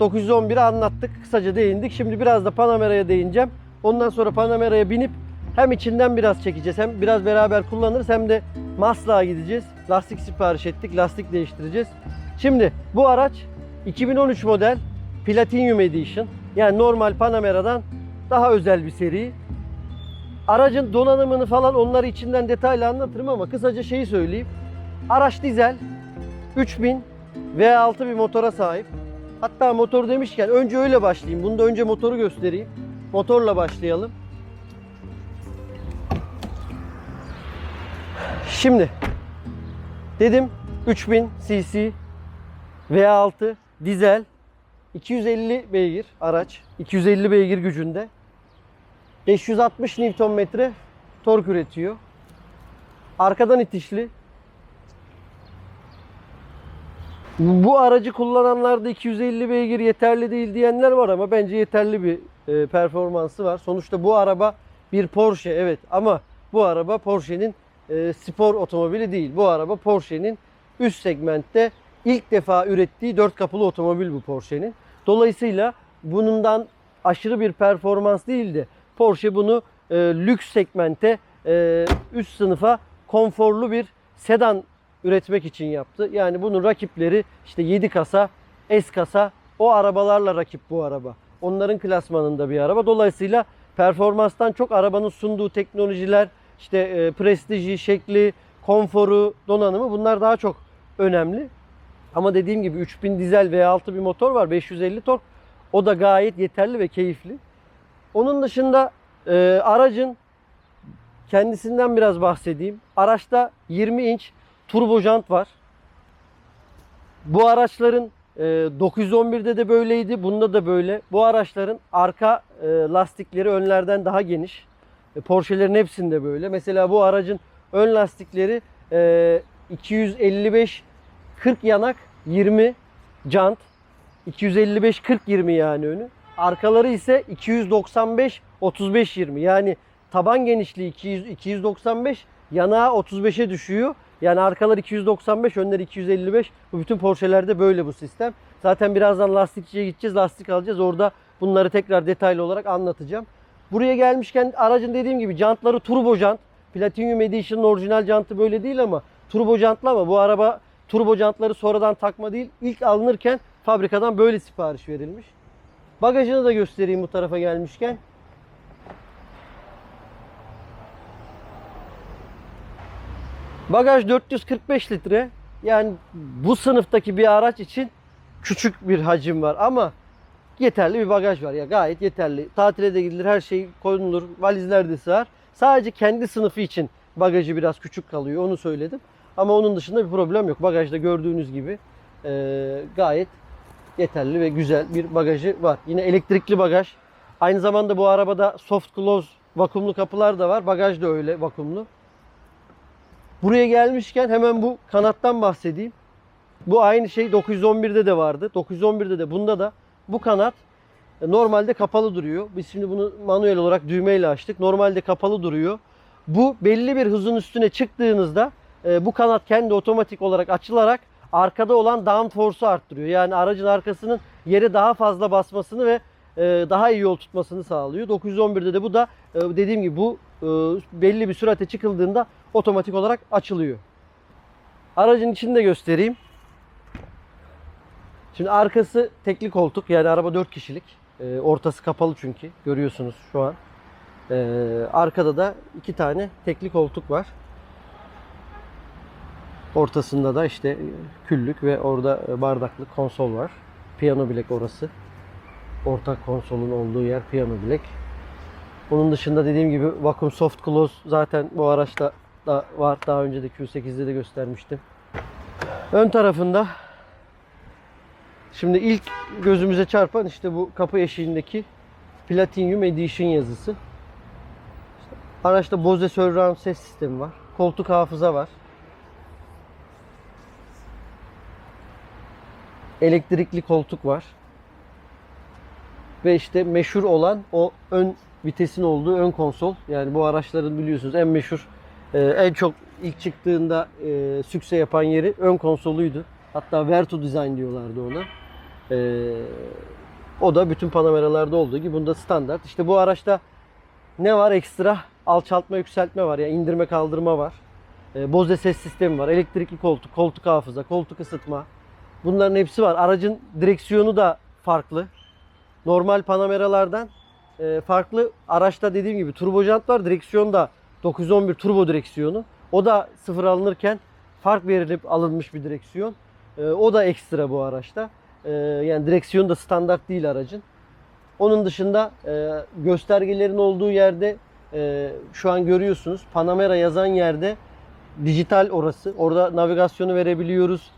Vlog'un ilk bölümünde 911'i anlattık. Kısaca değindik. Şimdi biraz da Panamera'ya değineceğim. Ondan sonra Panamera'ya binip hem içinden biraz çekeceğiz hem biraz beraber kullanırız hem de Maslak'a gideceğiz. Lastik sipariş ettik. Lastik değiştireceğiz. Şimdi bu araç 2013 model Platinum Edition. Yani normal Panamera'dan daha özel bir seri. Aracın donanımını falan onları içinden detaylı anlatırım ama kısaca şeyi söyleyeyim. Araç dizel 3000 V6 bir motora sahip. Hatta motor demişken önce öyle başlayayım. Bunda önce motoru göstereyim. Motorla başlayalım. Şimdi dedim 3000 cc V6 dizel 250 beygir araç. 250 beygir gücünde. 560 Nm tork üretiyor. Arkadan itişli. Bu aracı kullananlarda 250 beygir yeterli değil diyenler var ama bence yeterli bir e, performansı var. Sonuçta bu araba bir Porsche evet ama bu araba Porsche'nin e, spor otomobili değil. Bu araba Porsche'nin üst segmentte ilk defa ürettiği dört kapılı otomobil bu Porsche'nin. Dolayısıyla bundan aşırı bir performans değildi. Porsche bunu e, lüks segmente e, üst sınıfa konforlu bir sedan üretmek için yaptı. Yani bunun rakipleri işte 7 kasa, S kasa o arabalarla rakip bu araba. Onların klasmanında bir araba. Dolayısıyla performanstan çok arabanın sunduğu teknolojiler, işte e, prestiji, şekli, konforu, donanımı bunlar daha çok önemli. Ama dediğim gibi 3000 dizel V6 bir motor var. 550 tork. O da gayet yeterli ve keyifli. Onun dışında e, aracın kendisinden biraz bahsedeyim. Araçta 20 inç turbo jant var. Bu araçların e, 911'de de böyleydi. Bunda da böyle. Bu araçların arka e, lastikleri önlerden daha geniş. E, Porsche'lerin hepsinde böyle. Mesela bu aracın ön lastikleri e, 255 40 yanak 20 jant. 255 40 20 yani önü. Arkaları ise 295 35 20. Yani taban genişliği 200 295, yanağı 35'e düşüyor. Yani arkalar 295, önler 255. Bu bütün Porsche'lerde böyle bu sistem. Zaten birazdan lastikçiye gideceğiz, lastik alacağız. Orada bunları tekrar detaylı olarak anlatacağım. Buraya gelmişken aracın dediğim gibi jantları turbo jant. Platinum Edition'ın orijinal jantı böyle değil ama turbo jantlı ama bu araba turbo jantları sonradan takma değil. İlk alınırken fabrikadan böyle sipariş verilmiş. Bagajını da göstereyim bu tarafa gelmişken. Bagaj 445 litre. Yani bu sınıftaki bir araç için küçük bir hacim var ama yeterli bir bagaj var ya gayet yeterli. Tatile de gidilir, her şey konulur, valizler de sığar. Sadece kendi sınıfı için bagajı biraz küçük kalıyor onu söyledim. Ama onun dışında bir problem yok. Bagajda gördüğünüz gibi e, gayet yeterli ve güzel bir bagajı var. Yine elektrikli bagaj. Aynı zamanda bu arabada soft close vakumlu kapılar da var. Bagaj da öyle vakumlu. Buraya gelmişken hemen bu kanattan bahsedeyim. Bu aynı şey 911'de de vardı. 911'de de bunda da bu kanat e, normalde kapalı duruyor. Biz şimdi bunu manuel olarak düğmeyle açtık. Normalde kapalı duruyor. Bu belli bir hızın üstüne çıktığınızda e, bu kanat kendi otomatik olarak açılarak arkada olan downforce'u arttırıyor. Yani aracın arkasının yere daha fazla basmasını ve daha iyi yol tutmasını sağlıyor. 911'de de bu da e, dediğim gibi bu e, belli bir sürate çıkıldığında otomatik olarak açılıyor. Aracın içini de göstereyim. Şimdi arkası tekli koltuk yani araba 4 kişilik. E, ortası kapalı çünkü görüyorsunuz şu an. E, arkada da iki tane tekli koltuk var. Ortasında da işte e, küllük ve orada e, bardaklı konsol var. Piyano bilek orası. Ortak konsolun olduğu yer piyano bilek. Onun dışında dediğim gibi vakum soft close zaten bu araçta da var. Daha önce de Q8'de de göstermiştim. Ön tarafında şimdi ilk gözümüze çarpan işte bu kapı eşiğindeki Platinum Edition yazısı. İşte araçta Bose Surround ses sistemi var. Koltuk hafıza var. Elektrikli koltuk var. Ve işte meşhur olan o ön vitesin olduğu ön konsol. Yani bu araçların biliyorsunuz en meşhur, e, en çok ilk çıktığında e, sükse yapan yeri ön konsoluydu. Hatta Vertu Design diyorlardı ona. Ee, o da bütün Panamera'larda olduğu gibi bunda standart. İşte bu araçta ne var ekstra? Alçaltma yükseltme var. Yani indirme kaldırma var. Ee, Bose ses sistemi var. Elektrikli koltuk, koltuk hafıza, koltuk ısıtma. Bunların hepsi var. Aracın direksiyonu da farklı. Normal Panamera'lardan e, farklı. Araçta dediğim gibi turbo jant var. Direksiyon da 911 turbo direksiyonu. O da sıfır alınırken fark verilip alınmış bir direksiyon. E, o da ekstra bu araçta. E, yani direksiyon da standart değil aracın. Onun dışında e, göstergelerin olduğu yerde e, şu an görüyorsunuz Panamera yazan yerde dijital orası. Orada navigasyonu verebiliyoruz.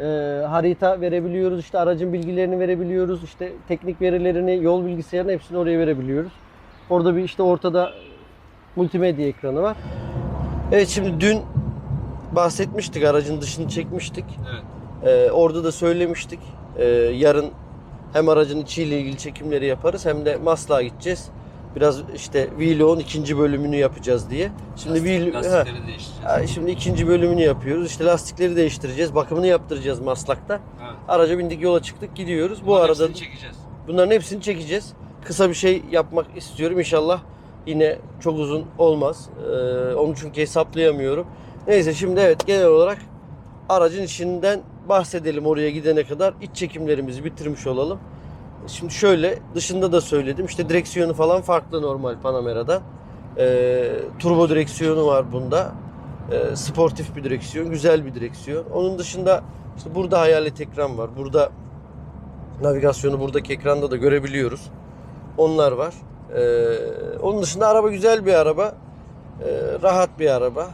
E, harita verebiliyoruz. işte aracın bilgilerini verebiliyoruz. işte teknik verilerini, yol bilgisayarını hepsini oraya verebiliyoruz. Orada bir işte ortada multimedya ekranı var. Evet şimdi dün bahsetmiştik aracın dışını çekmiştik. Evet. Ee, orada da söylemiştik. Ee, yarın hem aracın içiyle ilgili çekimleri yaparız hem de Maslak'a gideceğiz. Biraz işte vlogun ikinci bölümünü yapacağız diye. Şimdi Lastik- vlog- lastikleri değiştireceğiz. ha, şimdi ikinci bölümünü yapıyoruz. İşte lastikleri değiştireceğiz. Bakımını yaptıracağız Maslak'ta. Evet. Araca bindik yola çıktık gidiyoruz. Bu Bunların arada hepsini çekeceğiz. bunların hepsini çekeceğiz. Kısa bir şey yapmak istiyorum inşallah. Yine çok uzun olmaz. Ee, onu çünkü hesaplayamıyorum. Neyse şimdi evet genel olarak aracın içinden bahsedelim oraya gidene kadar. İç çekimlerimizi bitirmiş olalım. Şimdi şöyle dışında da söyledim. İşte direksiyonu falan farklı normal Panamera'da. Ee, turbo direksiyonu var bunda. Ee, sportif bir direksiyon, güzel bir direksiyon. Onun dışında işte burada hayalet ekran var. Burada navigasyonu buradaki ekranda da görebiliyoruz. Onlar var. Ee, onun dışında araba güzel bir araba. Ee, rahat bir araba.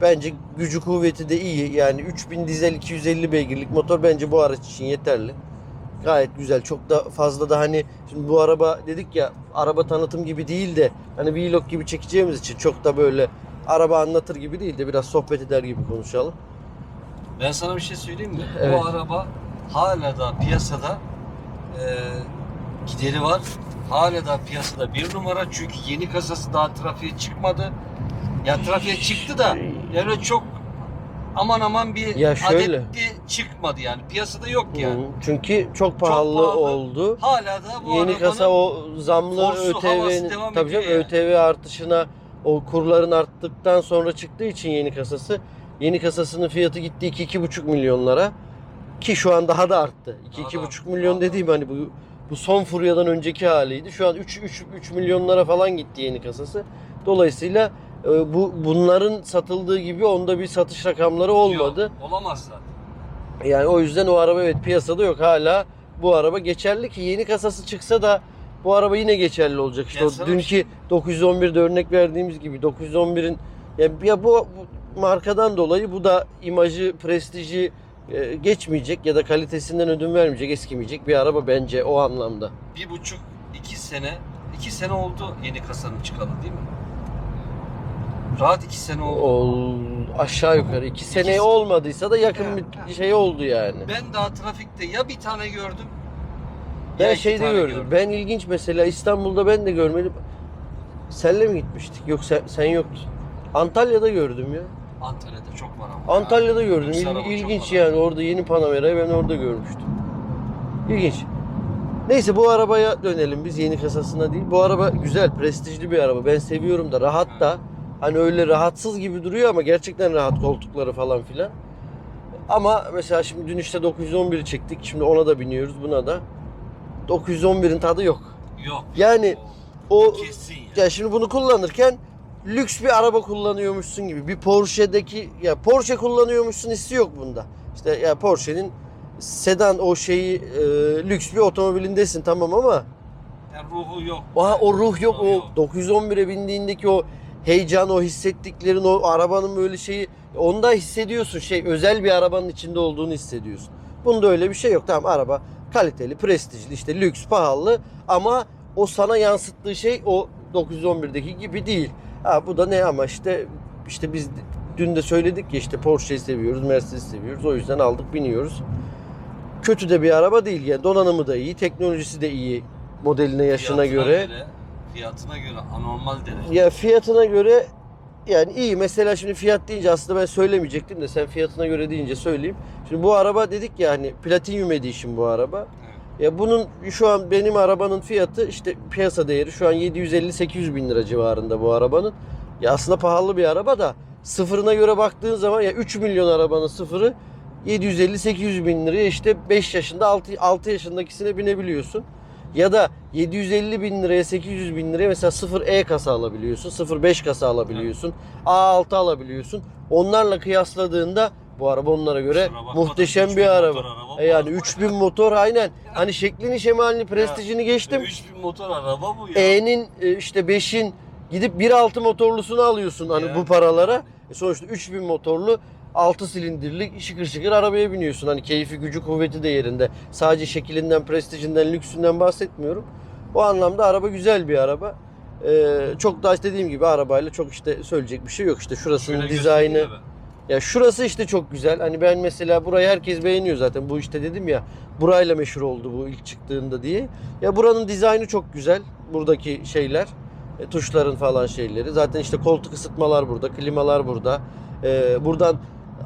Bence gücü kuvveti de iyi. Yani 3000 dizel 250 beygirlik motor bence bu araç için yeterli. Gayet güzel. Çok da fazla da hani şimdi bu araba dedik ya araba tanıtım gibi değil de hani vlog gibi çekeceğimiz için çok da böyle araba anlatır gibi değil de biraz sohbet eder gibi konuşalım. Ben sana bir şey söyleyeyim mi? Evet. Bu araba hala da piyasada e, gideri var. Hala da piyasada bir numara çünkü yeni kasası daha trafiğe çıkmadı. Ya trafiğe çıktı da yani çok aman aman bir Ya şöyle. adetli çıkmadı yani. Piyasada yok yani. Hı, Çünkü çok pahalı, pahalı. oldu. Hala da bu Yeni kasa o zamlı ÖTV'nin tabii canım yani. ÖTV artışına o kurların arttıktan sonra çıktığı için yeni kasası yeni kasasının fiyatı gitti 2-2,5 milyonlara ki şu an daha da arttı. Daha da 2-2,5 arttı, milyon daha da dediğim hani bu bu son furyadan önceki haliydi. Şu an 3 3 3 milyonlara falan gitti yeni kasası. Dolayısıyla bu bunların satıldığı gibi onda bir satış rakamları olmadı. Yok, olamaz zaten. Yani o yüzden o araba evet piyasada yok. Hala bu araba geçerli ki yeni kasası çıksa da bu araba yine geçerli olacak. İşte o dünkü şey- 911'de örnek verdiğimiz gibi 911'in ya, ya bu, bu markadan dolayı bu da imajı, prestiji e, geçmeyecek ya da kalitesinden ödün vermeyecek, eskimeyecek bir araba bence o anlamda. Bir buçuk, iki sene, iki sene oldu yeni kasanın çıkalı değil mi? Rahat iki sene oldu. O aşağı yukarı 2 sene sene. olmadıysa da yakın bir şey oldu yani. Ben daha trafikte ya bir tane gördüm. Ben ya iki şeyde tane gördüm. Ben ilginç mesela İstanbul'da ben de görmedim. Senle mi gitmiştik? Yok sen, sen yoktun. Antalya'da gördüm ya. Antalya'da çok var ama. Antalya'da Ya. gördüm. İl- ilginç var. yani. Orada yeni Panamera'yı ben orada görmüştüm. İlginç. Neyse bu arabaya dönelim biz yeni kasasına değil. Bu araba güzel, prestijli bir araba. Ben seviyorum da rahat da. Hani öyle rahatsız gibi duruyor ama gerçekten rahat koltukları falan filan. Ama mesela şimdi dün işte 911'i çektik. Şimdi ona da biniyoruz buna da. 911'in tadı yok. Yok. Yani o Kesin ya. ya şimdi bunu kullanırken lüks bir araba kullanıyormuşsun gibi. Bir Porsche'deki ya Porsche kullanıyormuşsun hissi yok bunda. İşte ya Porsche'nin sedan o şeyi e, lüks bir otomobilindesin tamam ama Yani ruhu yok. o, o ruh yok. Ruhu O 911'e bindiğindeki o heyecan, o hissettiklerin, o arabanın böyle şeyi onda hissediyorsun. Şey özel bir arabanın içinde olduğunu hissediyorsun. Bunda öyle bir şey yok. Tamam araba kaliteli, prestijli, işte lüks, pahalı ama o sana yansıttığı şey o 911'deki gibi değil. Ha bu da ne ama işte işte biz dün de söyledik ya işte Porsche'yi seviyoruz, Mercedes seviyoruz. O yüzden aldık, biniyoruz. Kötü de bir araba değil yani. Donanımı da iyi, teknolojisi de iyi modeline, yaşına Fiyatına göre. Fiyatına göre anormal derece. Ya fiyatına göre yani iyi. Mesela şimdi fiyat deyince aslında ben söylemeyecektim de sen fiyatına göre deyince söyleyeyim. Şimdi bu araba dedik ya hani Platinum Edition bu araba. Ya bunun şu an benim arabanın fiyatı işte piyasa değeri şu an 750-800 bin lira civarında bu arabanın. Ya aslında pahalı bir araba da sıfırına göre baktığın zaman ya 3 milyon arabanın sıfırı 750-800 bin liraya işte 5 yaşında 6, 6 yaşındakisine binebiliyorsun. Ya da 750 bin liraya 800 bin liraya mesela 0 E kasa alabiliyorsun. 0 5 kasa alabiliyorsun. A6 alabiliyorsun. Onlarla kıyasladığında bu araba onlara göre bakma muhteşem 3000 bir araba. araba E yani bu. 3000 motor aynen. Hani şeklini şemalini prestijini geçtim. 3000 motor araba bu ya. E'nin e, işte 5'in gidip 1.6 motorlusunu alıyorsun hani Ya. bu paralara. E sonuçta 3000 motorlu 6 silindirlik şıkır şıkır arabaya biniyorsun. Hani keyfi, gücü, kuvveti de yerinde. Sadece şekilinden, prestijinden, lüksünden bahsetmiyorum. O anlamda araba güzel bir araba. Ee, çok da dediğim gibi arabayla çok işte söyleyecek bir şey yok. İşte şurasının Şöyle dizaynı. Ya şurası işte çok güzel. Hani ben mesela burayı herkes beğeniyor zaten. Bu işte dedim ya burayla meşhur oldu bu ilk çıktığında diye. Ya buranın dizaynı çok güzel. Buradaki şeyler. e, tuşların falan şeyleri. Zaten işte koltuk ısıtmalar burada. Klimalar burada. E, buradan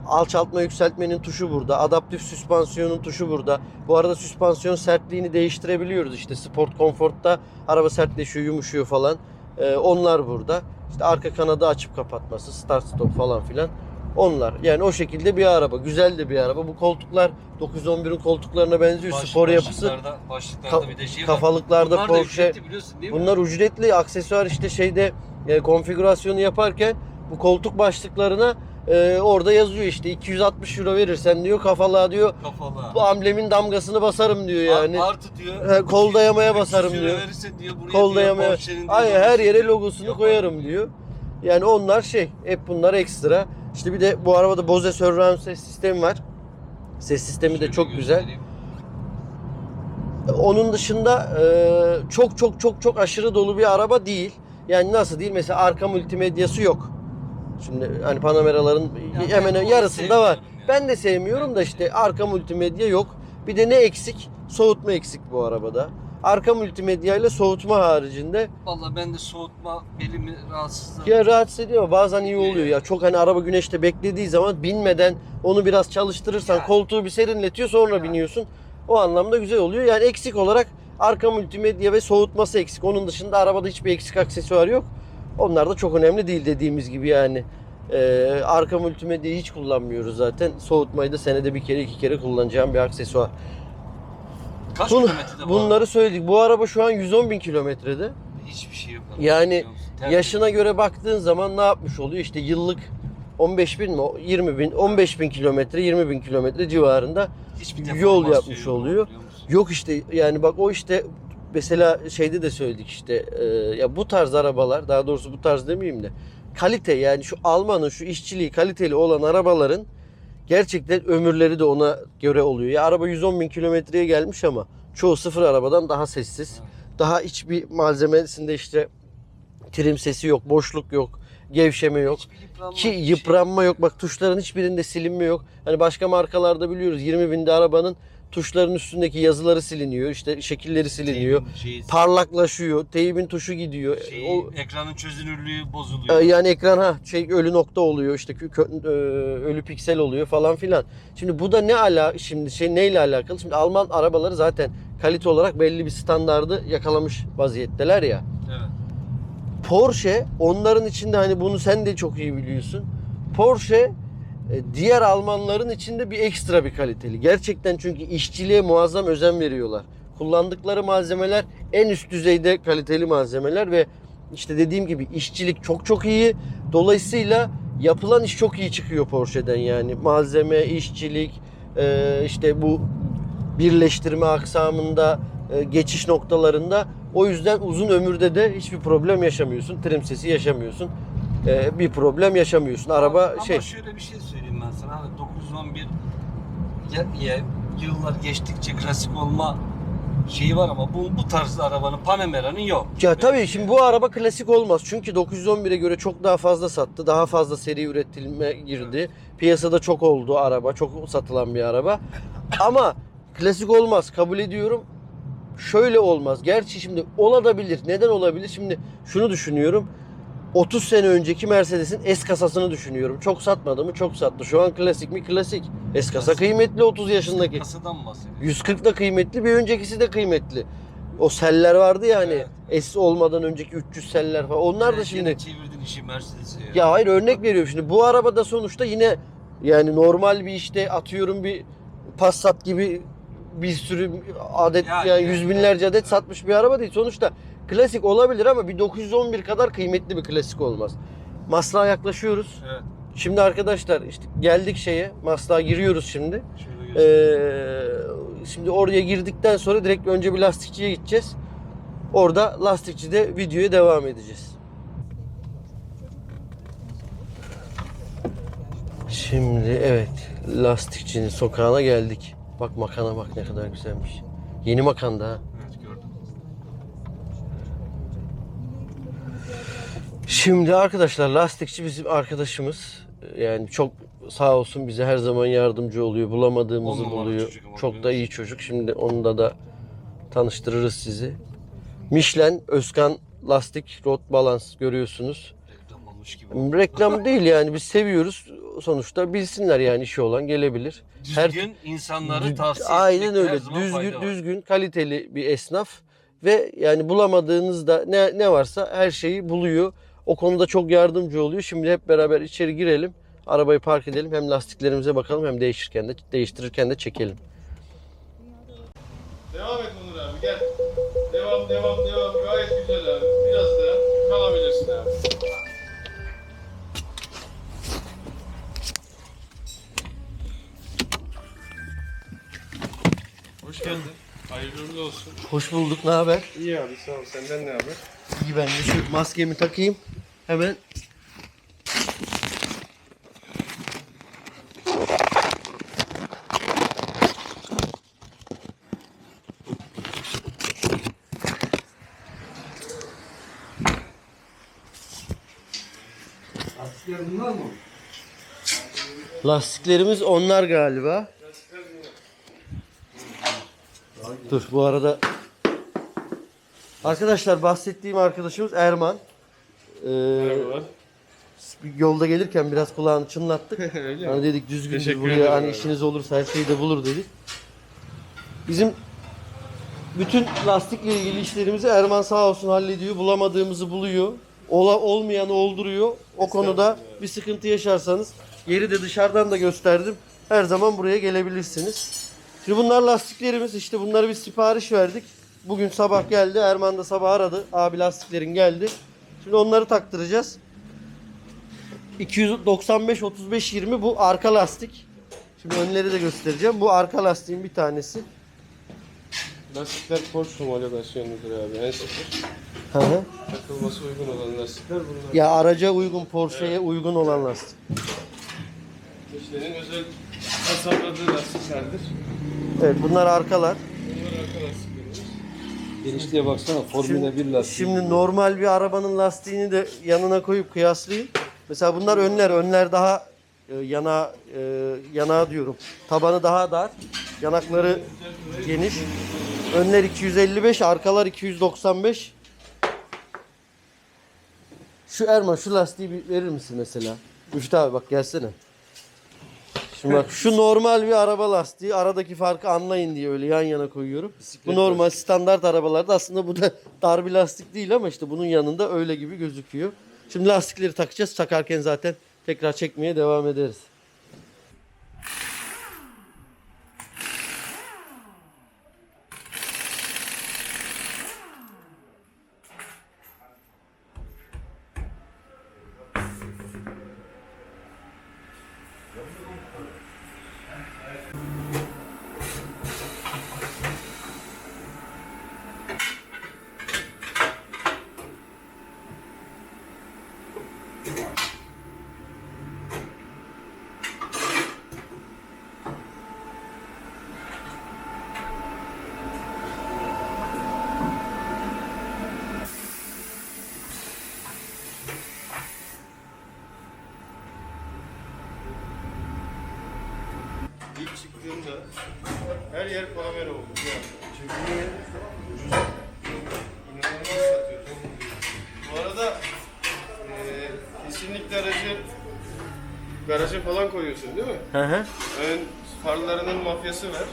alçaltma yükseltmenin tuşu burada. Adaptif süspansiyonun tuşu burada. Bu arada süspansiyon sertliğini değiştirebiliyoruz. İşte sport konfortta araba sertleşiyor, yumuşuyor falan. E, onlar burada. İşte arka kanadı açıp kapatması, start stop falan filan. Onlar. Yani o şekilde bir araba. Güzel de bir araba. Bu koltuklar 911'in koltuklarına benziyor. Baş- Spor yapısı. Başlıklarda, başlıklarda bir de şey var. Kafalıklarda Bunlar da Porsche. ücretli biliyorsun değil mi? Bunlar ücretli aksesuar işte şeyde e, konfigürasyonu yaparken bu koltuk başlıklarına e, orada yazıyor işte 260 euro verirsen diyor kafalığa diyor Kafalı. bu amblemin damgasını basarım diyor yani. Artı diyor. He, kol dayamaya 300 basarım diyor. Verirsen diyor buraya Kol dayamaya. Ay her yere logosunu yaparım koyarım diyor. Yani onlar şey hep bunlar ekstra. İşte bir de bu arabada Bose Surround ses sistemi var. Ses sistemi de Şöyle çok güzel. Onun dışında e, çok çok çok çok aşırı dolu bir araba değil. Yani nasıl değil? Mesela arka multimedyası yok. Şimdi hani Panamera'ların Ya hemen yarısında var. sevmiyorum ya. Ben de sevmiyorum da işte arka multimedya yok. Bir de ne eksik? Soğutma eksik bu arabada. Arka multimedya ile soğutma haricinde Vallahi ben de soğutma belimi rahatsızlığı. ya rahatsız ediyor bazen iyi oluyor ya. Çok hani araba güneşte beklediği zaman binmeden onu biraz çalıştırırsan Ya. koltuğu bir serinletiyor sonra Ya. biniyorsun. O anlamda güzel oluyor. Yani eksik olarak arka multimedya ve soğutması eksik. Onun dışında arabada hiçbir eksik aksesuar yok. Onlar da çok önemli değil dediğimiz gibi yani. Ee, arka multimedyayı hiç kullanmıyoruz zaten. Soğutmayı da senede bir kere iki kere kullanacağım bir aksesuar. Kaç Bunu- kilometrede bu Bunları araba? söyledik. Bu araba şu an 110 bin kilometrede. Hiçbir şey yok. Yani. Yaşına göre baktığın zaman ne yapmış oluyor? İşte yıllık 15 bin mi? 20 bin, 15 bin kilometre, 20 bin kilometre civarında. Hiçbir yol yapmış oluyor. Yok işte yani bak o işte mesela şeyde de söyledik işte e, ya bu tarz arabalar daha doğrusu bu tarz demeyeyim de kalite yani şu Alman'ın şu işçiliği kaliteli olan arabaların gerçekten ömürleri de ona göre oluyor. Ya araba 110 bin kilometreye gelmiş ama çoğu sıfır arabadan daha sessiz. Daha hiçbir malzemesinde işte trim sesi yok, boşluk yok, gevşeme yok. Yıpranma, Ki şey yıpranma yok. Bak tuşların hiçbirinde silinme yok. Hani başka markalarda biliyoruz 20 binde arabanın tuşların üstündeki yazıları siliniyor. işte şekilleri siliniyor. Teybin şeyi- Parlaklaşıyor. Teybin tuşu gidiyor. şeyi, O ekranın çözünürlüğü bozuluyor. yani ekran ha şey ölü nokta oluyor işte kö- kö- e, ölü piksel oluyor falan filan. Şimdi bu da ne ala şimdi şey neyle alakalı? Şimdi Alman arabaları zaten kalite olarak belli bir standardı yakalamış vaziyetteler ya. Evet. Porsche onların içinde hani bunu sen de çok iyi biliyorsun. Porsche diğer Almanların içinde bir ekstra bir kaliteli. Gerçekten çünkü işçiliğe muazzam özen veriyorlar. Kullandıkları malzemeler en üst düzeyde kaliteli malzemeler ve işte dediğim gibi işçilik çok çok iyi. Dolayısıyla yapılan iş çok iyi çıkıyor Porsche'den yani. Malzeme, işçilik, e, işte bu birleştirme aksamında, e, geçiş noktalarında o yüzden uzun ömürde de hiçbir problem yaşamıyorsun. Trim sesi yaşamıyorsun. E, bir problem yaşamıyorsun. Araba Ama şey şöyle bir şey söyleyeyim ben sana. Hani 911 ya, ya, yıllar geçtikçe klasik olma şeyi var ama bu, bu tarz arabanın Panamera'nın yok. Ya tabii şimdi bu araba klasik olmaz. Çünkü 911'e göre çok daha fazla sattı. Daha fazla seri üretilme girdi. Piyasada çok oldu araba. Çok satılan bir araba. Ama klasik olmaz. Kabul ediyorum. Şöyle olmaz. Gerçi şimdi olabilir. Neden olabilir? Şimdi şunu düşünüyorum. 30 sene önceki Mercedes'in S kasasını düşünüyorum. Çok satmadı mı? Çok sattı. Şu an klasik mi? Klasik. S kasa kıymetli 30 yaşındaki. Kasadan mı bahsediyorsun? 140 da kıymetli, bir öncekisi de kıymetli. O seller vardı ya hani. S olmadan önceki 300 seller falan. Onlar da şimdi çevirdin işi Mercedes'e ya. ya hayır örnek veriyorum şimdi. Bu arabada sonuçta yine yani normal bir işte atıyorum bir Passat gibi bir sürü adet Ya, yani ya, yüz binlerce adet satmış bir araba değil. Sonuçta klasik olabilir ama bir 911 kadar kıymetli bir klasik olmaz. Maslak'a yaklaşıyoruz. Evet. Şimdi arkadaşlar işte geldik şeye. Maslak'a giriyoruz şimdi. Şöyle. Ee, şimdi oraya girdikten sonra direkt önce bir lastikçiye gideceğiz. Orada lastikçide videoya devam edeceğiz. Şimdi evet lastikçinin sokağına geldik. Bak makana bak ne kadar güzelmiş. Yeni makanda ha. Evet gördüm. Şimdi arkadaşlar lastikçi bizim arkadaşımız. Yani çok sağ olsun bize her zaman yardımcı oluyor. Bulamadığımızı On buluyor. Çok da iyi çocuk. Şimdi onunla da tanıştırırız sizi. Michelin Özkan lastik rot balance görüyorsunuz. Reklam olmuş gibi. Reklam değil yani biz seviyoruz. Sonuçta bilsinler yani işi olan gelebilir. Her- Düzgün insanları Dü- tavsiye Aynen her öyle. Düzgün düzgün kaliteli bir esnaf ve yani bulamadığınızda ne ne varsa her şeyi buluyor. O konuda çok yardımcı oluyor. Şimdi hep beraber içeri girelim. Arabayı park edelim. Hem lastiklerimize bakalım hem değişirken de değiştirirken de çekelim. Devam et Onur abi gel. Devam devam devam gayet güzel abi. Biraz daha kalabilirsin abi. Hoş geldin. Hayırlı uğurlu olsun. Hoş bulduk. Ne haber? İyi abi sağ ol. Senden ne haber? İyi ben de şu maskemi takayım. Hemen Lastikler bunlar mı? lastiklerimiz onlar galiba. Dur bu arada Arkadaşlar bahsettiğim arkadaşımız Erman. Ee, Merhabalar. yolda gelirken biraz kulağını çınlattık. Hani dedik düzgün buraya hani işiniz olursa her şeyi de bulur dedik. Bizim bütün lastikle ilgili işlerimizi Erman sağ olsun hallediyor. Bulamadığımızı buluyor. Ola, olmayanı olduruyor. O konuda bir sıkıntı yaşarsanız yeri de dışarıdan da gösterdim. Her zaman buraya gelebilirsiniz. Şimdi bunlar lastiklerimiz. İşte bunları bir sipariş verdik. Bugün sabah geldi. Erman da sabah aradı. Abi lastiklerin geldi. Şimdi onları taktıracağız. 295 35 20 bu arka lastik. Şimdi önleri de göstereceğim. Bu arka lastiğin bir tanesi. Lastikler Porsche homologasyonudur abi. En sıfır. Hı hı. Takılması uygun olan lastikler bunlar. Ya araca uygun, Porsche'ye uygun olan lastik. Michelin'in özel tasarladığı lastiklerdir. Evet bunlar arkalar. Genişliğe baksana Formula 1 lastiği. Şimdi normal bir arabanın lastiğini de yanına koyup kıyaslayayım. Mesela bunlar önler. Önler daha e, yana e, yanağı diyorum. Tabanı daha dar. Yanakları geniş. Önler 255, arkalar 295. Şu Erman şu lastiği bir verir misin mesela? Müftü abi bak gelsene. Şimdi bak şu normal bir araba lastiği aradaki farkı anlayın diye öyle yan yana koyuyorum. bu normal standart arabalarda aslında bu da dar bir lastik değil ama işte bunun yanında öyle gibi gözüküyor. Şimdi lastikleri takacağız. Takarken zaten tekrar çekmeye devam ederiz. İlk çıktığında her yer kamera oldu. Çünkü inanılmaz satıyor. Çok mutluyum. Bu arada eee Garaja falan koyuyorsun değil mi? Hı hı. Ön farlarının mafyası var.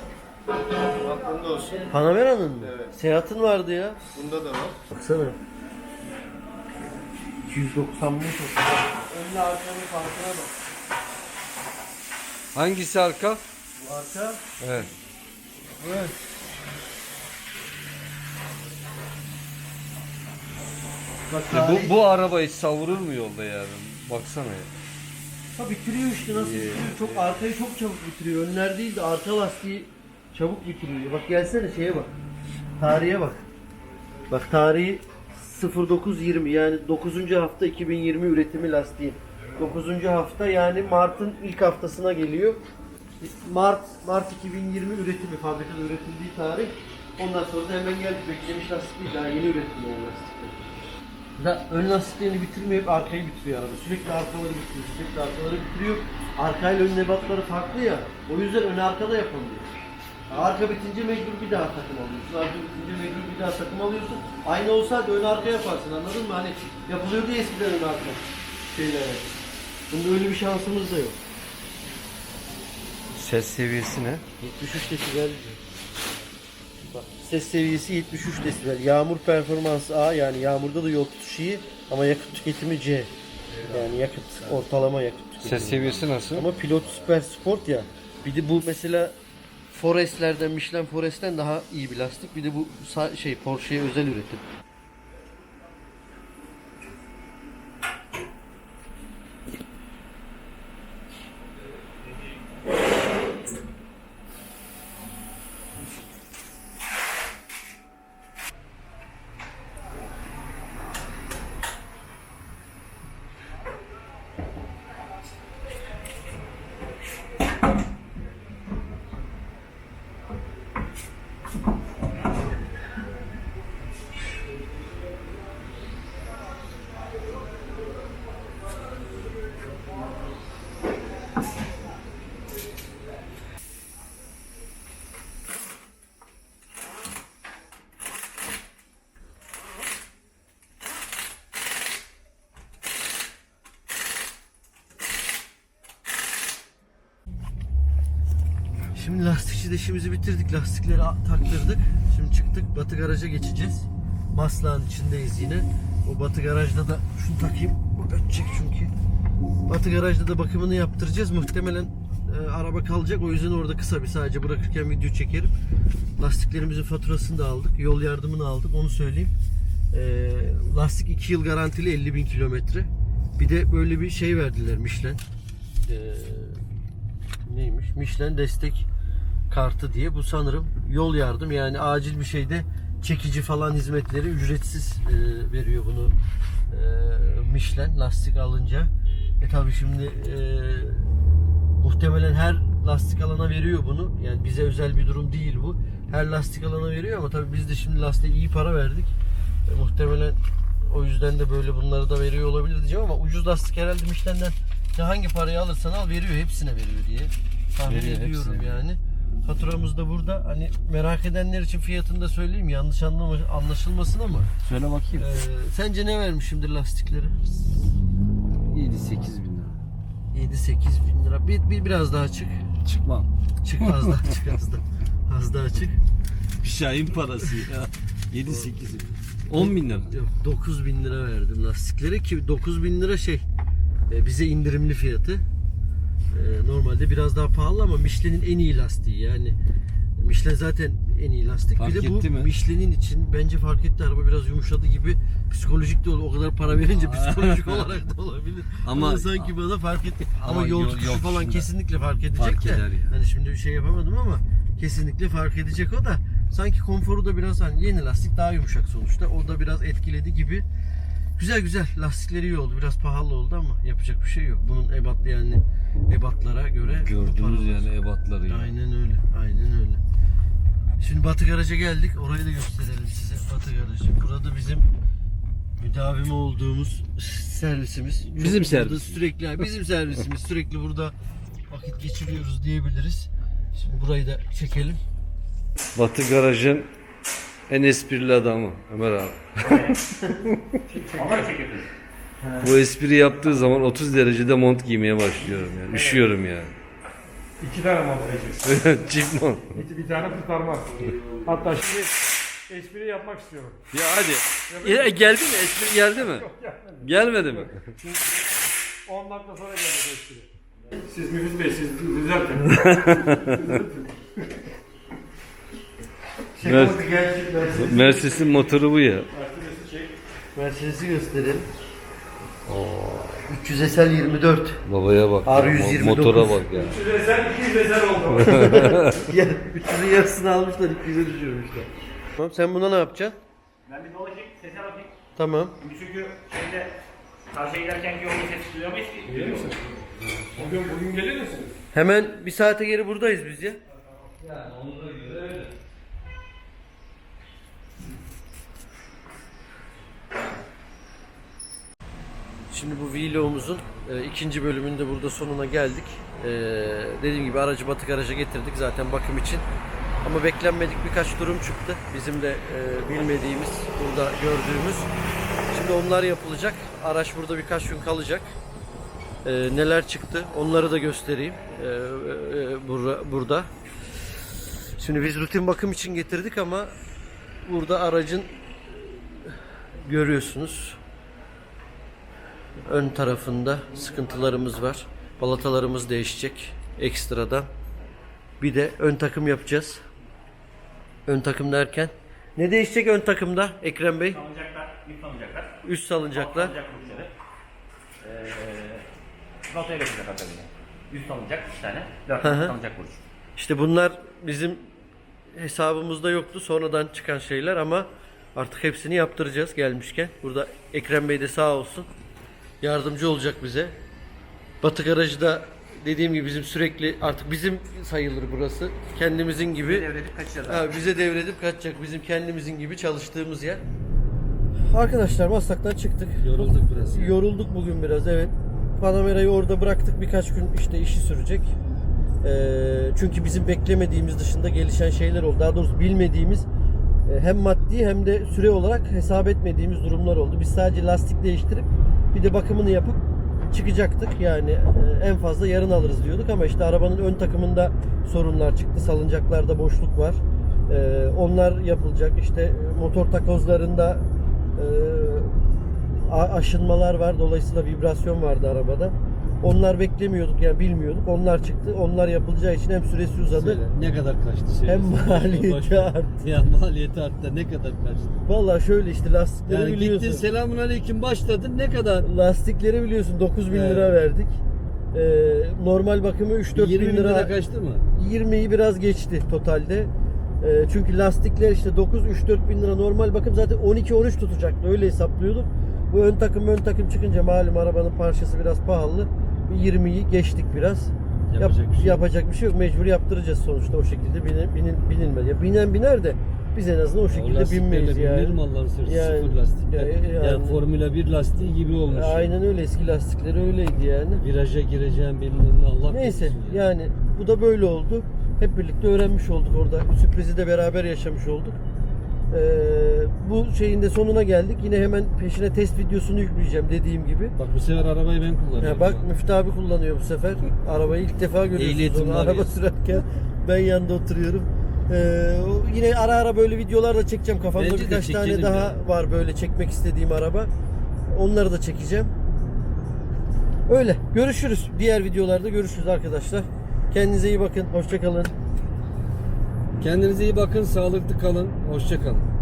Aklında olsun. Panamera'nın mı? Evet. Seyahat'in vardı ya. Bunda da var. Baksana. 290 bin çok. Önle arkanın farkına bak. Hangisi arka? Bu arka. Evet. Evet. Bak Ya tarih- bu, bu araba hiç savurur mu yolda yani? Baksana ya. Ha bitiriyor işte nasıl bitiriyor? Çok arkayı çok çabuk bitiriyor. Önler değil de arka lastiği çabuk bitiriyor. Bak gelsene şeye bak. Tarihe bak. Bak tarihi 0920 yani 9. hafta 2020 üretimi lastiği. 9. hafta yani Mart'ın ilk haftasına geliyor. Mart Mart 2020 üretimi fabrikada üretildiği tarih. Ondan sonra da hemen geldi. Beklemiş lastik değil daha yeni üretim yani lastikler. Ön lastiklerini bitirmeyip arkayı bitiriyor araba. Sürekli arkaları bitiriyor, sürekli arkaları bitiriyor. Arkayla ön nebatları farklı ya. O yüzden ön arkada yapamıyor. Arka bitince mecbur bir daha takım alıyorsun. Arka bitince mecbur bir daha takım alıyorsun. Aynı olsaydı ön arka yaparsın anladın mı? Hani yapılıyordu ya eskiden ön arka şeylere. Bunda öyle bir şansımız da yok. Ses seviyesi ne? 73 desibel. Bak, ses seviyesi 73 desibel. Yağmur performansı A yani yağmurda da yol tutuşu iyi ama yakıt tüketimi C. Yani yakıt ortalama yakıt tüketimi. Ses seviyesi nasıl? Ama pilot süper sport ya. Bir de bu mesela Forest'lerden, Michelin Forest'ten daha iyi bir lastik. Bir de bu sa- şey Porsche'ye özel üretim. Şimdi lastikçi işimizi bitirdik. Lastikleri taktırdık. Şimdi çıktık. Batı garaja geçeceğiz. Maslağın içindeyiz yine. O Batı garajda da şunu takayım. Bu ötecek çünkü. Batı garajda da bakımını yaptıracağız. Muhtemelen e, araba kalacak. O yüzden orada kısa bir sadece bırakırken video çekerim. Lastiklerimizin faturasını da aldık. Yol yardımını aldık. Onu söyleyeyim. E, lastik 2 yıl garantili 50 bin kilometre. Bir de böyle bir şey verdiler Michelin. E, neymiş? Michelin destek kartı diye. Bu sanırım yol yardım yani acil bir şeyde çekici falan hizmetleri ücretsiz e, veriyor bunu e, Michelin lastik alınca. E tabi şimdi e, muhtemelen her lastik alana veriyor bunu. Yani bize özel bir durum değil bu. Her lastik alana veriyor ama tabi biz de şimdi lastiğe iyi para verdik. E, muhtemelen o yüzden de böyle bunları da veriyor olabilir diyeceğim ama ucuz lastik herhalde Michelin'den ya hangi parayı alırsan al veriyor hepsine veriyor diye tahmin Veriyor, ediyorum hepsine yani. Faturamız da burada. Hani merak edenler için fiyatını da söyleyeyim yanlış anlama, anlaşılmasın ama. Söyle bakayım. Ee, sence ne vermişimdir lastikleri? 7-8 bin lira. 7-8 bin lira. Bir, bir, biraz daha çık. Çıkmam. Çık az daha çık az daha. Az daha çık. Şahin parası ya. 7-8 10 bin lira. Yok 9 bin lira verdim lastiklere ki 9 bin lira şey e, bize indirimli fiyatı. E, normalde biraz daha pahalı ama Michelin'in en iyi lastiği yani. Michelin zaten en iyi lastik. Fark bir de bu etti mi? Michelin'in için bence fark etti araba biraz yumuşadı gibi psikolojik de olur. O kadar para verince psikolojik olarak da olabilir. Ama, Ama- sanki bana fark etti. Ama, Ama yol tutuşu falan kesinlikle fark edecek fark de. yani. Hani şimdi bir şey yapamadım ama kesinlikle fark edecek o da. Sanki konforu da biraz hani yeni lastik daha yumuşak sonuçta. O da biraz etkiledi gibi. Güzel güzel lastikleri iyi oldu. Biraz pahalı oldu ama yapacak bir şey yok. Bunun ebatlı yani ebatlara göre Gördünüz yani ebatları ya. Aynen öyle. Aynen öyle. Şimdi Batı Garaj'a geldik. Orayı da gösterelim size. Batı Garajı. Burada bizim müdavimi olduğumuz servisimiz. Bizim burada servis. Sürekli yani bizim servisimiz. Sürekli burada vakit geçiriyoruz diyebiliriz. Şimdi burayı da çekelim. Batı garajın en esprili adamı Ömer abi. Bu espri yaptığı zaman 30 derecede mont giymeye başlıyorum yani. Üşüyorum yani. İki tane mont vereceksin. Çift mont. Bir, bir tane kurtarmaz. Hatta şimdi espri yapmak istiyorum. Ya hadi. Ya, geldi mi? Espri geldi mi? Gelmedi mi? 10 dakika sonra gelecek espri. Siz Müfit Bey siz düzeltin. Mercedes. Mercedes'in motoru bu ya. Mercedes'i gösterelim. 300 SL 24. Babaya bak. ya, R129. Motora bak ya. 300 eser 200 eser oldu. Ya 300'ün yarısını almışlar 200'e düşürmüşler. Tamam sen buna ne yapacaksın? Ben bir dolaşayım, sese bakayım. Tamam. Çünkü şeyde karşıya giderkenki yolda ses duyuyamayız ki. Gelir misin? Bugün, bugün gelir misiniz? Hemen bir saate geri buradayız biz ya. Şimdi bu vlogumuzun e, ikinci bölümünde burada sonuna geldik. E, dediğim gibi aracı batık araca getirdik zaten bakım için. Ama beklenmedik birkaç durum çıktı. Bizim de e, bilmediğimiz, burada gördüğümüz. Şimdi onlar yapılacak. Araç burada birkaç gün kalacak. E, neler çıktı onları da göstereyim e, e, burada, burada. Şimdi biz rutin bakım için getirdik ama burada aracın görüyorsunuz ön tarafında sıkıntılarımız var. Balatalarımız değişecek ekstradan. Bir de ön takım yapacağız. Ön takım derken ne değişecek ön takımda Ekrem Bey? Alınacaklar. Üst salıncaklar. Ee, notaya geçecek hatta bile. Üst alınacak bir tane. Dört Hı hı. alınacak kuruş. İşte bunlar bizim hesabımızda yoktu. Sonradan çıkan şeyler ama artık hepsini yaptıracağız gelmişken. Burada Ekrem Bey de sağ olsun. Yardımcı olacak bize. Batı garajı da dediğim gibi bizim sürekli artık bizim sayılır burası. Kendimizin gibi. Devredip kaçacağız. Ha, bize devredip kaçacak bizim kendimizin gibi çalıştığımız yer. Arkadaşlar Maslak'tan çıktık. Yorulduk biraz. Yorulduk bugün biraz evet. Panamera'yı orada bıraktık birkaç gün işte işi sürecek. Ee, çünkü bizim beklemediğimiz dışında gelişen şeyler oldu. Daha doğrusu bilmediğimiz e, hem maddi hem de süre olarak hesap etmediğimiz durumlar oldu. Biz sadece lastik değiştirip bir de bakımını yapıp çıkacaktık. Yani e, en fazla yarın alırız diyorduk ama işte arabanın ön takımında sorunlar çıktı. Salıncaklarda boşluk var. Ee, onlar yapılacak. İşte e, motor takozlarında e, aşınmalar var. Dolayısıyla vibrasyon vardı arabada. Onlar beklemiyorduk yani bilmiyorduk. Onlar çıktı. Onlar yapılacağı için hem süresi uzadı. Ne kadar kaçtı söyle. Hem maliyeti arttı. Ya maliyeti arttı. Ne kadar kaçtı? Vallahi şöyle işte lastikleri Yani biliyorsun. gittin selamun aleyküm başladın ne kadar? Lastikleri biliyorsun 9 bin Evet. lira verdik. Ee, normal bakımı 3-4 20 bin lira. kaçtı mı? 20'yi biraz geçti totalde. Ee, çünkü lastikler işte 9-3-4 bin lira normal bakım zaten 12-13 tutacaktı öyle hesaplıyorduk. Bu ön takım ön takım çıkınca malum arabanın parçası biraz pahalı. 20'yi geçtik biraz. Yapacak Yap- bir şey yapacak bir şey yok. Mecbur yaptıracağız sonuçta o şekilde binin, binin, binilmez. Ya binen biner de biz en azından o şekilde binmeyiz yani. Binir mi Allah'ın sırrı? Yani- Sıfır lastik. Ya- Yani, yani- Formula 1 lastiği gibi olmuş. Aynen öyle eski lastikleri öyleydi yani. Viraja gireceğim bilmem ne Allah Neyse korusun ya. yani bu da böyle oldu. Hep birlikte öğrenmiş olduk orada. Sürprizi de beraber yaşamış olduk. Ee, bu şeyin de sonuna geldik. Yine hemen peşine test videosunu yükleyeceğim dediğim gibi. Bak bu sefer arabayı ben kullanıyorum. Ha, bak Müftü abi kullanıyor bu sefer. Arabayı ilk defa görüyorsunuz onu araba ya. sürerken. Ben yanında oturuyorum. Ee, yine ara ara böyle videolar da çekeceğim. Kafamda Bence birkaç tane daha ya. var böyle çekmek istediğim araba. Onları da çekeceğim. Öyle. Görüşürüz. Diğer videolarda görüşürüz arkadaşlar. Kendinize iyi bakın. Hoşçakalın. Kendinize iyi bakın, sağlıklı kalın, hoşça kalın.